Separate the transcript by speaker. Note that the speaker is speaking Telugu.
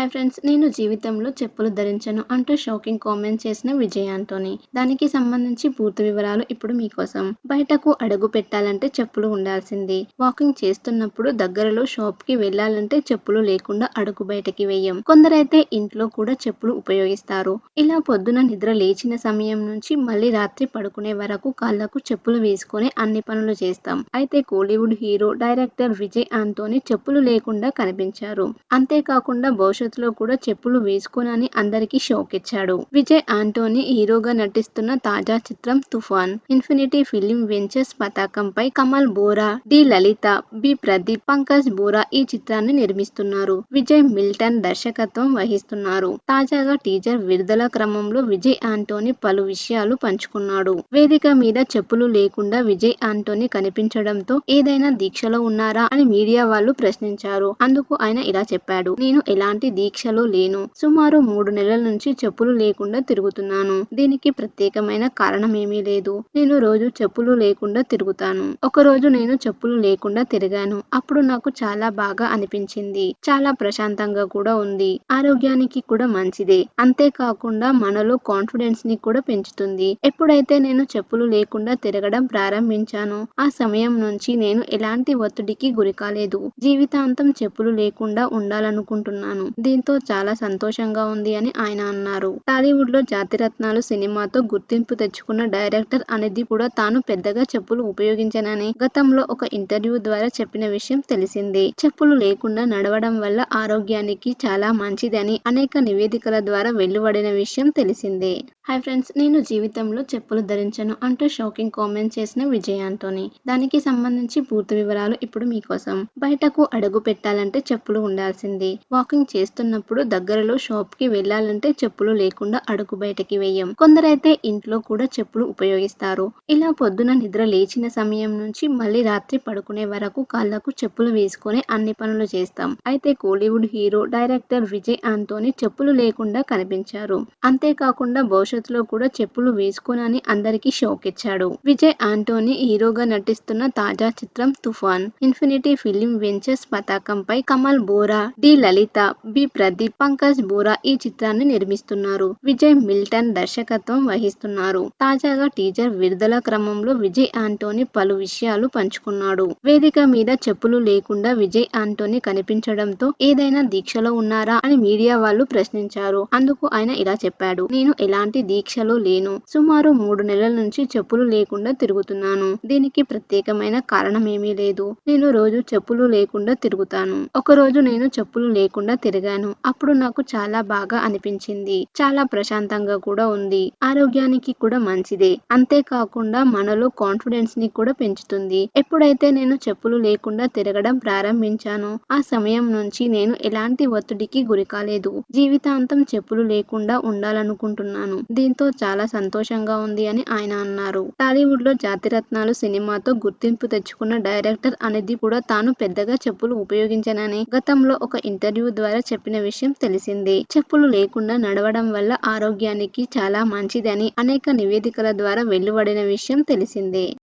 Speaker 1: హాయ్ ఫ్రెండ్స్ నేను జీవితంలో చెప్పులు ధరించను అంటూ షాకింగ్ కామెంట్ చేసిన విజయ్ ఆంటోనీ. దానికి సంబంధించి పూర్తి వివరాలు ఇప్పుడు మీకోసం. బయటకు అడుగు పెట్టాలంటే చెప్పులు ఉండాల్సింది. వాకింగ్ చేస్తున్నప్పుడు దగ్గరలో షాప్కి వెళ్ళాలంటే చెప్పులు లేకుండా అడుగు బయటకి వెయ్యం కొందరైతే ఇంట్లో కూడా చెప్పులు ఉపయోగిస్తారు. ఇలా పొద్దున నిద్ర లేచిన సమయం నుంచి మళ్ళీ రాత్రి పడుకునే వరకు కాళ్ళకు చెప్పులు వేసుకొని అన్ని పనులు చేస్తాం. అయితే Kollywood hero director Vijay Antony చెప్పులు లేకుండా కనిపించారు. అంతేకాకుండా భవిష్యత్ భవిష్యత్తులో కూడా చెప్పులు వేసుకోనని అందరికీ షోక్ ఇచ్చాడు. విజయ్ ఆంటోనీ హీరోగా నటిస్తున్న తాజా చిత్రం తుఫాన్ ఇన్ఫినిటీ ఫిలిం వెంచర్స్ పతాకంపై కమల్ బోరా డి లలిత బి ప్రదీప్ పంకజ్ బోరా ఈ చిత్రాన్ని నిర్మిస్తున్నారు. విజయ్ మిల్టన్ దర్శకత్వం వహిస్తున్నారు. తాజాగా టీజర్ విడుదల క్రమంలో విజయ్ ఆంటోనీ పలు విషయాలు పంచుకున్నాడు. వేదిక మీద చెప్పులు లేకుండా విజయ్ ఆంటోనీ కనిపించడంతో ఏదైనా దీక్షలో ఉన్నారా అని మీడియా వాళ్ళు ప్రశ్నించారు. అందుకు ఆయన ఇలా చెప్పాడు. నేను ఎలాంటి దీక్షలో లేను. సుమారు మూడు నెలల నుంచి చెప్పులు లేకుండా తిరుగుతున్నాను. దీనికి ప్రత్యేకమైన కారణం ఏమీ లేదు. నేను రోజు చెప్పులు లేకుండా తిరుగుతాను. ఒక రోజు నేను చెప్పులు లేకుండా తిరిగాను. అప్పుడు నాకు చాలా బాగా అనిపించింది. చాలా ప్రశాంతంగా కూడా ఉంది. ఆరోగ్యానికి కూడా మంచిదే. అంతేకాకుండా మనలో కాన్ఫిడెన్స్ని కూడా పెంచుతుంది. ఎప్పుడైతే నేను చెప్పులు లేకుండా తిరగడం ప్రారంభించానో ఆ సమయం నుంచి నేను ఎలాంటి ఒత్తిడికి గురి కాలేదు జీవితాంతం చెప్పులు లేకుండా ఉండాలనుకుంటున్నాను. దీంతో చాలా సంతోషంగా ఉంది అని ఆయన అన్నారు. టాలీవుడ్లో జాతిరత్నాలు సినిమాతో గుర్తింపు తెచ్చుకున్న డైరెక్టర్ అనేది కూడా తాను పెద్దగా చెప్పులు ఉపయోగించనని గతంలో ఒక ఇంటర్వ్యూ ద్వారా చెప్పిన విషయం తెలిసిందే. చెప్పులు లేకుండా నడవడం వల్ల ఆరోగ్యానికి చాలా మంచిదని అనేక నివేదికల ద్వారా వెలువడిన విషయం తెలిసిందే. హాయ్ ఫ్రెండ్స్ నేను జీవితంలో చెప్పులు ధరించను అంటూ షాకింగ్ కామెంట్ చేసిన విజయ్ ఆంటోని. దానికి సంబంధించి పూర్తి వివరాలు ఇప్పుడు మీకోసం. బయటకు అడుగు పెట్టాలంటే చెప్పులు ఉండాల్సింది. వాకింగ్ చేసి చేస్తున్నప్పుడు దగ్గరలో షాప్కి వెళ్ళాలంటే చెప్పులు లేకుండా అడుగు బయటకి వెయ్యం కొందరైతే ఇంట్లో కూడా చెప్పులు ఉపయోగిస్తారు. ఇలా పొద్దున నిద్ర లేచిన సమయం నుంచి మళ్ళీ రాత్రి పడుకునే వరకు కాళ్ళకు చెప్పులు వేసుకొని అన్ని పనులు చేస్తాం. అయితే Kollywood hero director Vijay Antony చెప్పులు లేకుండా కనిపించారు. అంతేకాకుండా భవిష్యత్తులో కూడా చెప్పులు వేసుకోనని అందరికీ షాక్ ఇచ్చాడు. విజయ్ ఆంటోని హీరోగా నటిస్తున్న తాజా చిత్రం తుఫాన్. ఇన్ఫినిటీ ఫిలిం వెంచర్స్ పతాకంపై కమల్ బోరా డి లలిత బి ప్రదీప్ పంకజ్ బోరా ఈ చిత్రాన్ని నిర్మిస్తున్నారు. విజయ్ మిల్టన్ దర్శకత్వం వహిస్తున్నారు. తాజాగా టీజర్ విడుదల క్రమంలో విజయ్ ఆంటోనీ పలు విషయాలు పంచుకున్నాడు. వేదిక మీద చెప్పులు లేకుండా విజయ్ ఆంటోనీ కనిపించడంతో ఏదైనా దీక్షలో ఉన్నారా అని మీడియా వాళ్ళు ప్రశ్నించారు. అందుకు ఆయన ఇలా చెప్పాడు. నేను ఎలాంటి దీక్షలో లేను. సుమారు మూడు నెలల నుంచి చెప్పులు లేకుండా తిరుగుతున్నాను. దీనికి ప్రత్యేకమైన కారణం ఏమీ లేదు. నేను రోజు చెప్పులు లేకుండా తిరుగుతాను. ఒక రోజు నేను చెప్పులు లేకుండా తిరిగాను. అప్పుడు నాకు చాలా బాగా అనిపించింది. చాలా ప్రశాంతంగా కూడా ఉంది. ఆరోగ్యానికి కూడా మంచిదే. అంతేకాకుండా మనలో కాన్ఫిడెన్స్ని కూడా పెంచుతుంది. ఎప్పుడైతే నేను చెప్పులు లేకుండా తిరగడం ప్రారంభించానో ఆ సమయం నుంచి నేను ఎలాంటి ఒత్తిడికి గురి కాలేదు. జీవితాంతం చెప్పులు లేకుండా ఉండాలనుకుంటున్నాను. దీంతో చాలా సంతోషంగా ఉంది అని ఆయన అన్నారు. టాలీవుడ్లో జాతిరత్నాలు సినిమాతో గుర్తింపు తెచ్చుకున్న డైరెక్టర్ అనేది కూడా తాను పెద్దగా చెప్పులు ఉపయోగించనని గతంలో ఒక ఇంటర్వ్యూ ద్వారా చెప్పిన విషయం తెలిసిందే. చెప్పులు లేకుండా నడవడం వల్ల ఆరోగ్యానికి చాలా మంచిదని అనేక నివేదికల ద్వారా వెలువడిన విషయం తెలిసిందే.